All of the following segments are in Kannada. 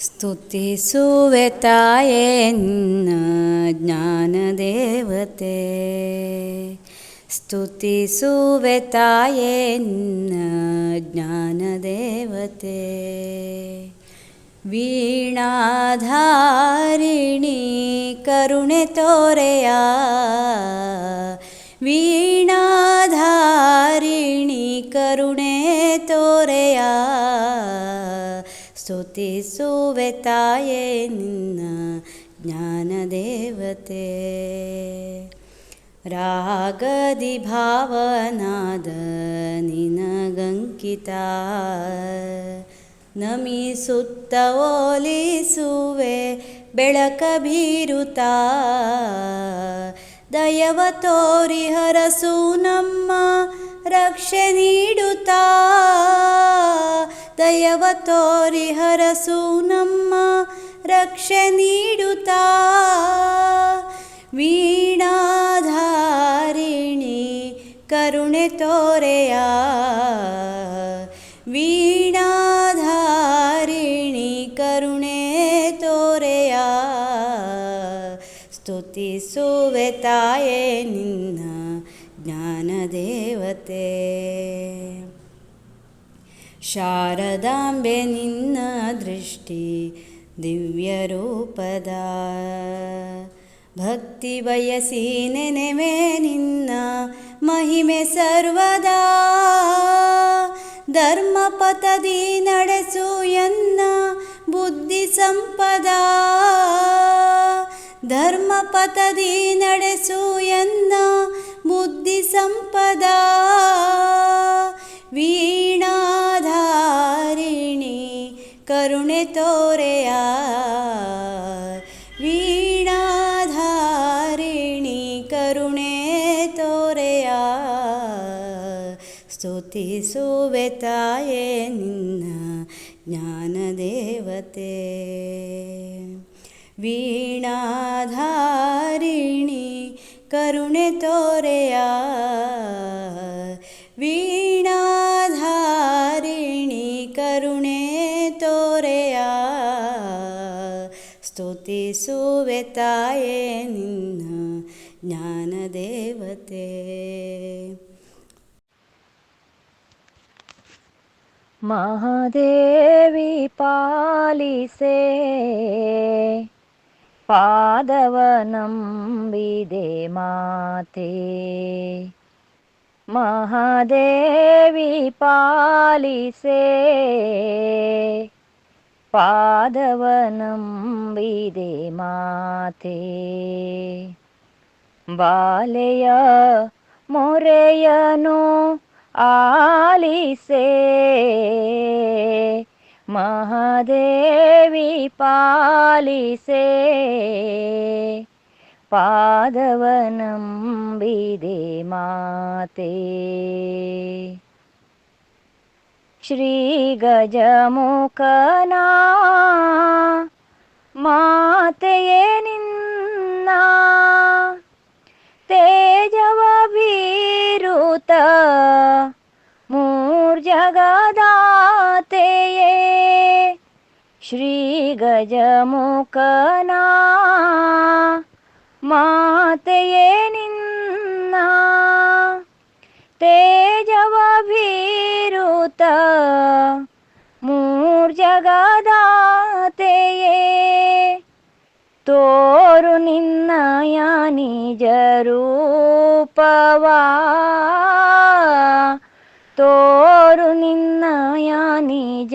ಸ್ತುತಿಸುವೆ ತಾಯೇ ನಿನ್ನ ಜ್ಞಾನದೇವತೆ. ಸ್ತುತಿಸುವೆ ತಾಯೇ ನಿನ್ನ ಜ್ಞಾನದೇವತೆ. ವೀಣಾಧಾರಿಣಿ ಕರುಣೆ ತೋರೆಯ. ವೀಣಾಧಾರಿಣಿ ಕರುಣೆ ತೋರೆಯ. ಸ್ತುತಿಸುವೆ ತಾಯೇ, ನಿನ್ನ ಜ್ಞಾನದೇವತೆ ರಾಗದಿ ಭಾವನಾದ ನಿನಗಂಕಿತ. ನಮಿಸುತ್ತ ಓಲಿಸುವೆ ಬೆಳಕ ಬೀರುತ್ತ ದಯವ ತೋರಿ ಹರಸು ನಮ್ಮ ರಕ್ಷೆ ನೀಡುತ್ತಾ? ದಯವ ತೋರಿ ಹರಸು ನಮ್ಮ ರಕ್ಷೆ ನೀಡುತ್ತಾ? ವೀಣಾಧಾರಿಣಿ ಕರುಣೆ ತೋರೆಯ? ಶಾರದಾಂಬೆ ನಿನ್ನ ದೃಷ್ಟಿ ದಿವ್ಯ ರೂಪದ. ಭಕ್ತಿ ಬಯಸಿ ನೆನೆವೆ ನಿನ್ನ ಮಹಿಮೆ ಸರ್ವದಾ. ಧರ್ಮಪಥದಿ ನಡೆಸು ಎನ್ನ ಬುದ್ಧಿ ಸಂಪದ. ಧರ್ಮಪಥದಿ ನಡೆಸು ಎನ್ನ ಬುದ್ಧಿ ಸಂಪದ. ವೀಣಾಧಾರಿಣಿ ಕರುಣೆ ತೋರೆಯ? ವೀಣಾಧಾರಿಣಿ ಕರುಣೆ ತೋರೆಯ? ಸ್ತುತಿಸುವೆ ತಾಯೇ ನಿನ್ನ ಜ್ಞಾನದೇವತೆ. ವೀಣಾಧಾರಿಣಿ ಕರುಣೆ ತೋರೆಯ? യേശുവെ തായേ നിന്ന ജ്ഞാനദേവത്തെ. മഹാദേവി പാലിസേ പാദവനം വിദേ മാതേ. മഹാദേവി പാലിസേ पादवनं विदे माते। बालय मोरयनो आलिसे। महादेवी पालिसे। पादवनं विदे माते। श्रीगजमुखना। मातये निन्ना। ते जिरुत मूर्जगदा तये मातये निन्ना। ते ಮೂರ್ಜಗದಾತೆಯೇ. ತೋರು ನಿನ್ನ ನಿಜ ರೂಪವಾ ತೋರು ನಿನ್ನ ನಿಜ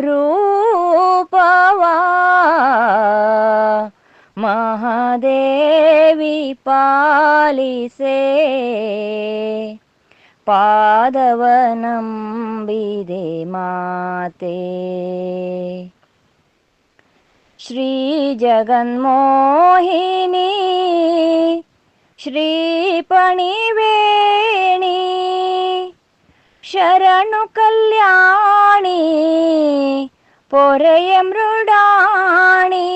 ರೂಪವಾ ಮಹಾದೇವಿ ಪಾಲಿಸೆ. पादवनं विदेमा ते श्रीजगन्मोहिनी श्रीपणिवेणी शरणुकल्याणी पोरय मृडाणि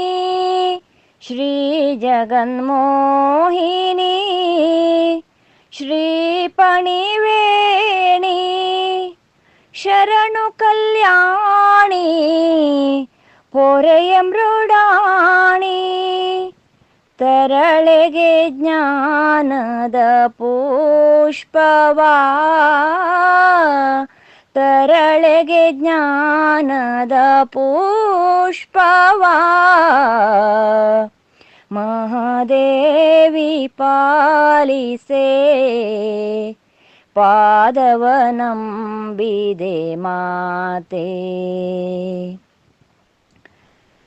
श्रीजगन्मोहिनी। ಮೃಡಾಣಿ ಶ್ರೀ ಜಗನ್ಮೋಹಿನಿ ಶ್ರೀ ಪಣಿವೇಣಿ ಶರಣು ಕಲ್ಯಾಣಿ, ಪೊರೆಯ ಮೃಡಾಣಿ, ತರಳೆಗೆ ಜ್ಞಾನದ ಪುಷ್ಪವಾ, ತರಳೆಗೆ ಜ್ಞಾನದ ಪುಷ್ಪವಾ. ಮಹಾದೇವಿ ಪಾಲಿಸೆ ಪಾದವನಂಬಿದೆ ಮಾತೆ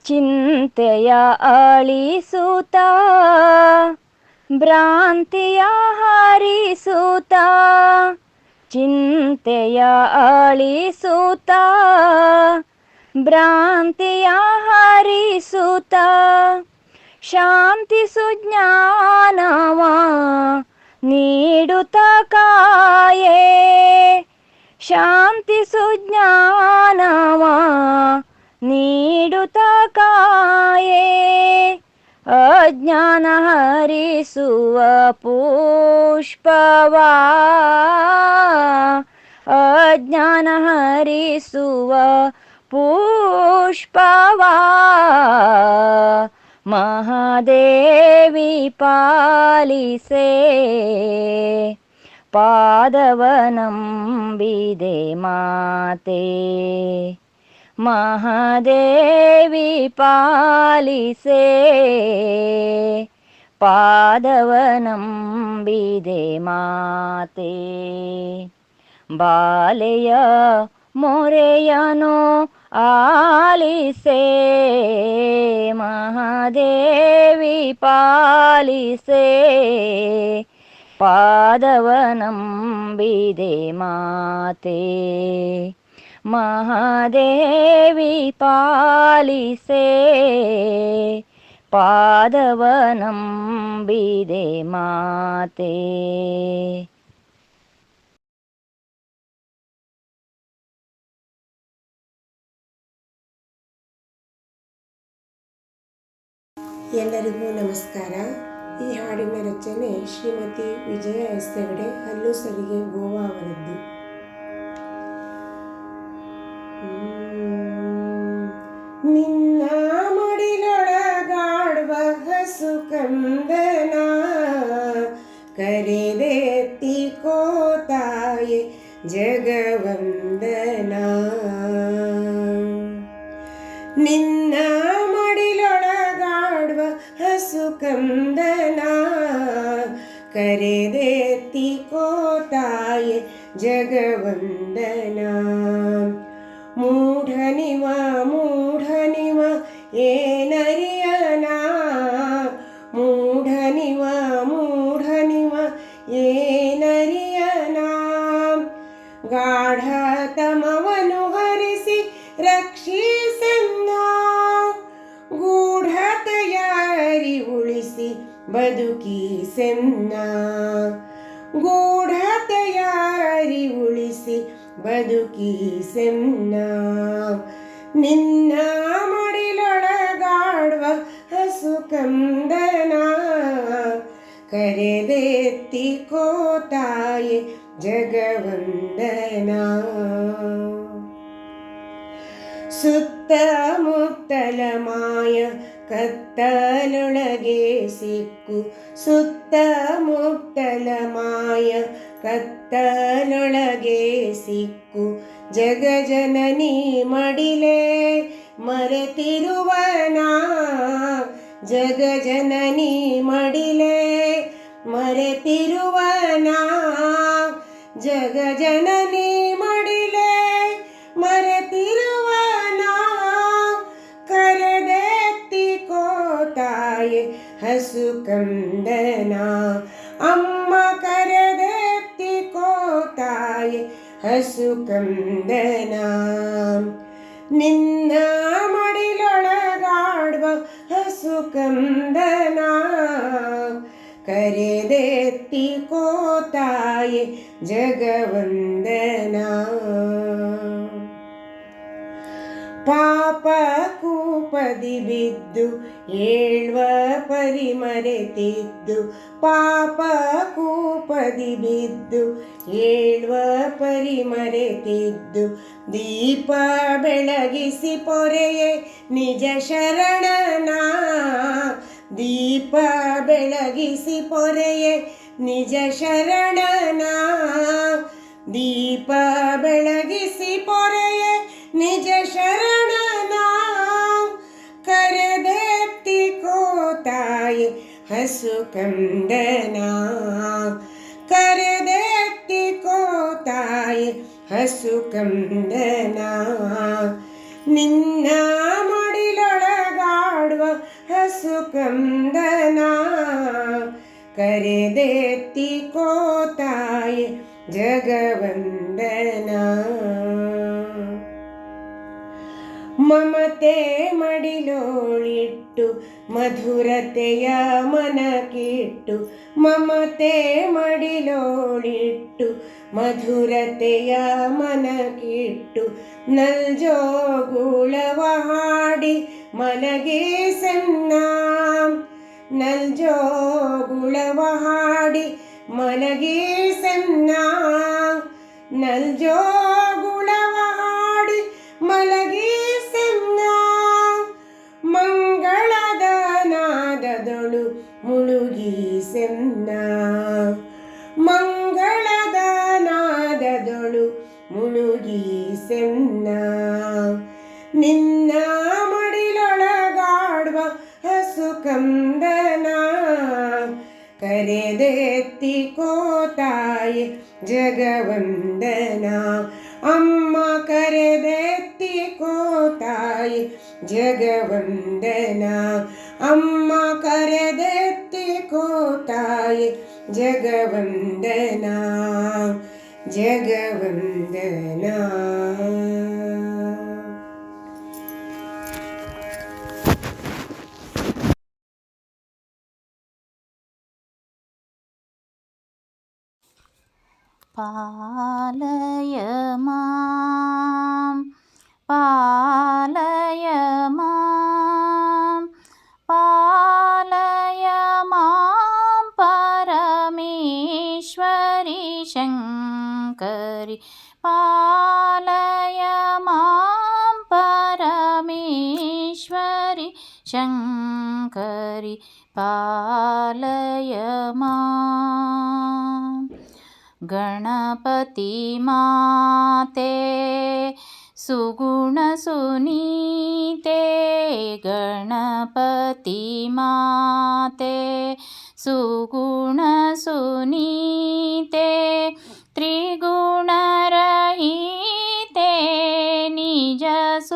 ಚಿಂತೆಯ ಅಳಿಸುತ್ತ ಭ್ರಾಂತಿಯ ಹರಿಸುತ್ತ ಚಿಂತೆಯ ಅಳಿಸುತ್ತ ಭ್ರಾಂತಿಯ ಹರಿಸುತ್ತ ಶಾಂತಿ ಸುಜ್ಞಾನವ ನೀಡುತ್ತ ಕಾಯೇ. ಶಾಂತಿ ಸುಜ್ಞಾನವ ನೀಡುತ್ತ ಕಾಯೇ. ಅಜ್ಞಾನ ಹರಿಸುವ ಪುಷ್ಪವಾ. ಅಜ್ಞಾನ ಹರಿಸುವ ಪುಷ್ಪವಾ. महादेवी पालिसे पादवनं विदे माते। महादेवी पालिसे पादवनं विदे माते। बालय मोरे आलिसे महादेवी पालिसे। पादवनं बिदे माते महादेवी पालिसे। पादवनं बिदे माते। ಎಲ್ಲರಿಗೂ ನಮಸ್ಕಾರ ಈ ಹಾಡಿನ ರಚನೆ ಶ್ರೀಮತಿ ವಿಜಯ ಎಸ್ ಹೆಗಡೆ ಹಲ್ಲು ಸರಿಗೆ ಗೋವಾ ಅವರದ್ದು. ನಿನ್ನ ಮಡಿಲೊಳಗಾಡುವ ಹಸು ಕಂದನ ಕರೆದೆತ್ತಿ ಕೋತಾಯೆ ಜಗವಂದನ ജഗവന്ദനാ ಸುತ್ತಮುತ್ತಲ ಮಾಯ ಕತ್ತಲೊಳಗೆ ಸಿಕ್ಕು. ಸುತ್ತಮುತ್ತಲಮಾಯ ಕತ್ತಲೊಳಗೆ ಸಿಕ್ಕು. ಜಗಜನನಿ ಮಡಿಲೆ ಮರೆತಿರುವನ? ಜಗಜನನಿ ಮಡಿಲೆ ಮರೆತಿರುವನ? ಜಗಜನನಿ ಹಸು ಕಂದನ ಅಮ್ಮ ಕರೆದೆತ್ತಿ ಕೋತಾಯೆ ಹಸು ಕಂದನ ನಿನ್ನ ಮಡಿಲೊಳಗಾಡುವ ಹಸು ಕಂದನ ಕರೆದೆತ್ತಿ ಕೋತಾಯೆ ಜಗವಂದನ ಪಾಪ ಕೂಪದಿ ಬಿದ್ದು ಏಳ್ವ ಪರಿಮರೆತಿದ್ದು, ಪಾಪ ಕೂಪದಿ ಬಿದ್ದು ಏಳ್ವ ಪರಿಮರೆತಿದ್ದು, ದೀಪ ಬೆಳಗಿಸಿ ಪೊರೆಯೇ ನಿಜ ಶರಣನ. ದೀಪ ಬೆಳಗಿಸಿ ಪೊರೆಯೇ ನಿಜ ಶರಣನ. ದೀಪ ಬೆಳಗಿಸಿ ಪೊರೆಯೇ ನಿಜ ಶರಣನ ಕೋತಾಯಿ ಹಸು ಕಂದನ ಕರೆದೆತ್ತಿ ಕೋತಾಯಿ ಹಸು ಕಂದನ ನಿನ್ನ ಮಡಿಲೊಳಗಾಡುವ ಹಸು ಕಂದನ ಕರೆದೆತ್ತಿ ಕೋತಾಯಿ ಜಗವಂದನ ಮಮತೆ ಮಡಿಲೋಳಿಟ್ಟು ಮಧುರತೆಯ ಮನಕ್ಕಿಟ್ಟು ಮಮತೆ ಮಡಿಲೋಳಿಟ್ಟು ಮಧುರತೆಯ ಮನಕ್ಕಿಟ್ಟು ನಲ್ಜೋಗುಳವ ಹಾಡಿ ಮಲಗಿ ಸನ್ನ. ನಲ್ಜೋಗುಳವ ಹಾಡಿ ಮಲಗಿ ಸಣ್ಣ ನಲ್ಜೋಗುಳವ ಜಗವಂದನ ಅಮ್ಮ ಕರೆದೆತ್ತಿ ಕೋತಾಯಿ ಜಗವಂದನ ಅಮ್ಮ ಕರೆದೆತ್ತಿ ಕೋತಾಯಿ ಜಗವಂದನ ಜಗವಂದನ പാലയമാം പാലയമാം പാലയമാം പരമേശ്വരി ശങ്കരി പാലയമാം പരമേശ്വരി ശങ്കരി പാലയമാം. गणपतिमाते सुगुणसुनीते गणपतिमाते सुगुणसुनीते त्रिगुणरहिते निजसुखदाते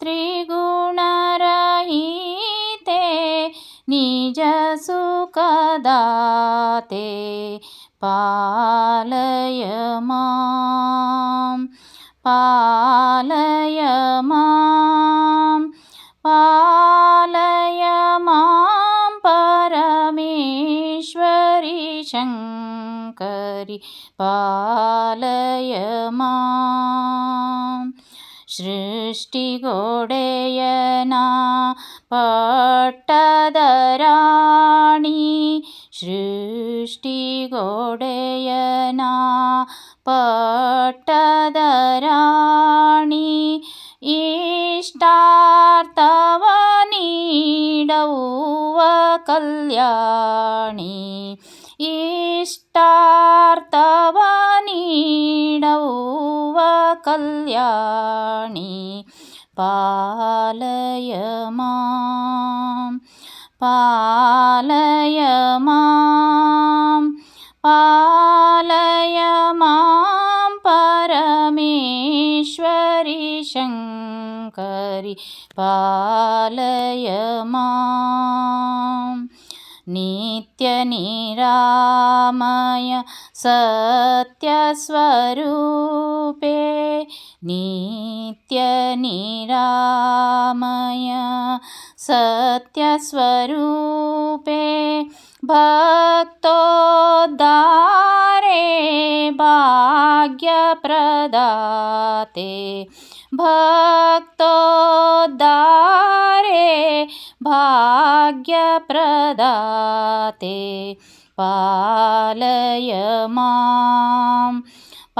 त्रि निजसुखदाते पालय मां पालय मां पालय मां परमेश्वरि शङ्करि पालय मां सृष्टिगोडेयना ಪಟ್ಟದರಾಣಿ ಸೃಷ್ಟಿಗೋಡೆಯನ ಪಟ್ಟದರಾಣಿ ಇಷ್ಟಾರ್ಥವ ನೀಡವ ಕಲ್ಯಾಣಿ ಇಷ್ಟಾರ್ಥವ ನೀಡವ ಕಲ್ಯಾಣಿ पालय मां पालय मां पालय मां परमेश्वरि शङ्करि पालय मां नित्यनिरामय सत्यस्वरूपे नित्यनिरामय सत्यस्वरूपे बालस्वरूपे भाग्यप्रदाते भक्तोद्धारे भाग्यप्रदाते पालय मां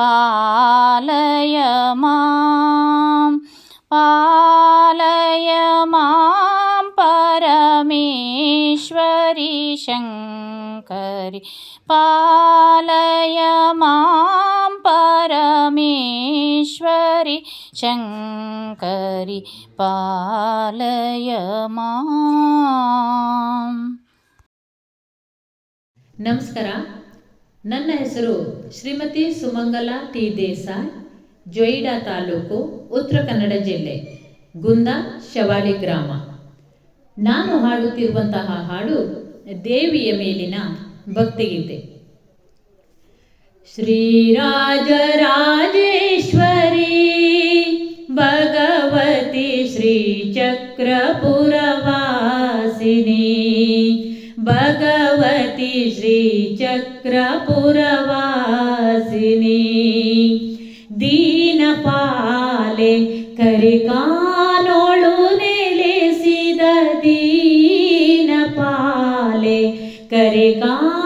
पालय मां पालय मां परमेश्वरि शङ्करि ಕರಿ. ಪಾಲಯ ಮಾಂ ಪರಮೇಶ್ವರಿ ಶಂಕರಿ ಪಾಲಯ ಮಾಂ ನಮಸ್ಕಾರ, ನನ್ನ ಹೆಸರು ಶ್ರೀಮತಿ ಸುಮಂಗಲ ಟಿ. ದೇಸಾಯ್, ಜೊಯಿಡಾ ತಾಲೂಕು ಉತ್ತರ ಕನ್ನಡ ಜಿಲ್ಲೆ, ಗುಂದ ಶವಾಲಿ ಗ್ರಾಮ. ನಾನು ಹಾಡುತ್ತಿರುವಂತಹ ಹಾಡು ದೇವಿಯ ಮೇಲಿನ ಭಕ್ತಿಗೀತೆ ಶ್ರೀರಾಜರಾಜೇಶ್ವರಿ ಭಗವತಿ ಶ್ರೀಚಕ್ರಪುರವಾಸಿನಿ ಭಗವತಿ ಶ್ರೀಚಕ್ರಪುರವಾಸಿನಿ ದೀನಪಾಲೆ ಕರಿಕಾನೋಳು करेगा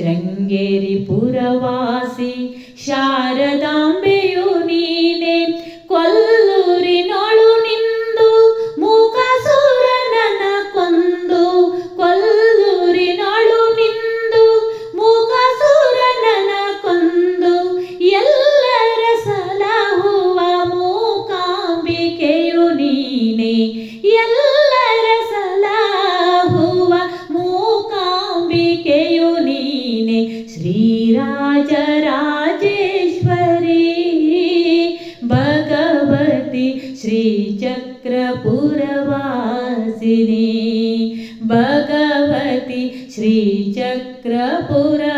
ശൃംഗേരി പുരവാ श्रीचक्रपुरवासिनी। भगवति श्रीचक्रपुर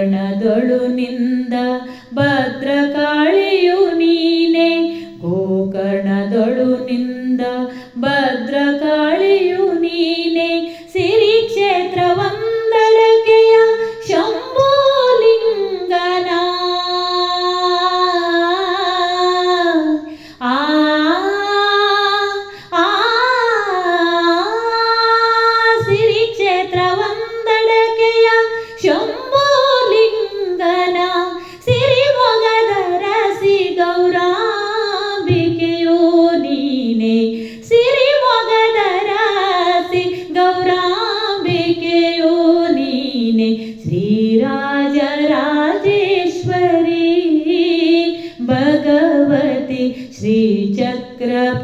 ಗೋಕರ್ಣದೊಳು ನಿಂದ ಭದ್ರಕಾಳಿಯು ನೀನೆ ಗೋಕರ್ಣದೊಳು ನಿಂದ ಭದ್ರಕಾಳಿಯು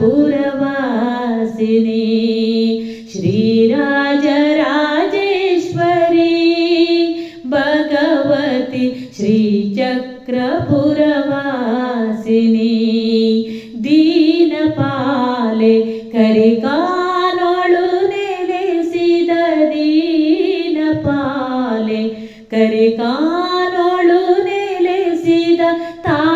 ಶ್ರೀಚಕ್ರಪುರವಾಸಿನಿ ಶ್ರೀರಾಜರಾಜೇಶ್ವರಿ ಭಗವತಿ ಶ್ರೀಚಕ್ರಪುರವಾಸಿನಿ ದೀನಪಾಲೆ ಕರಿಕಾನೊಳು ನೆಲೆಸಿದ ದೀನಪಾಲೆ ಕರಿಕಾನೊಳು ನೆಲೆಸಿದ ತಾಯೇ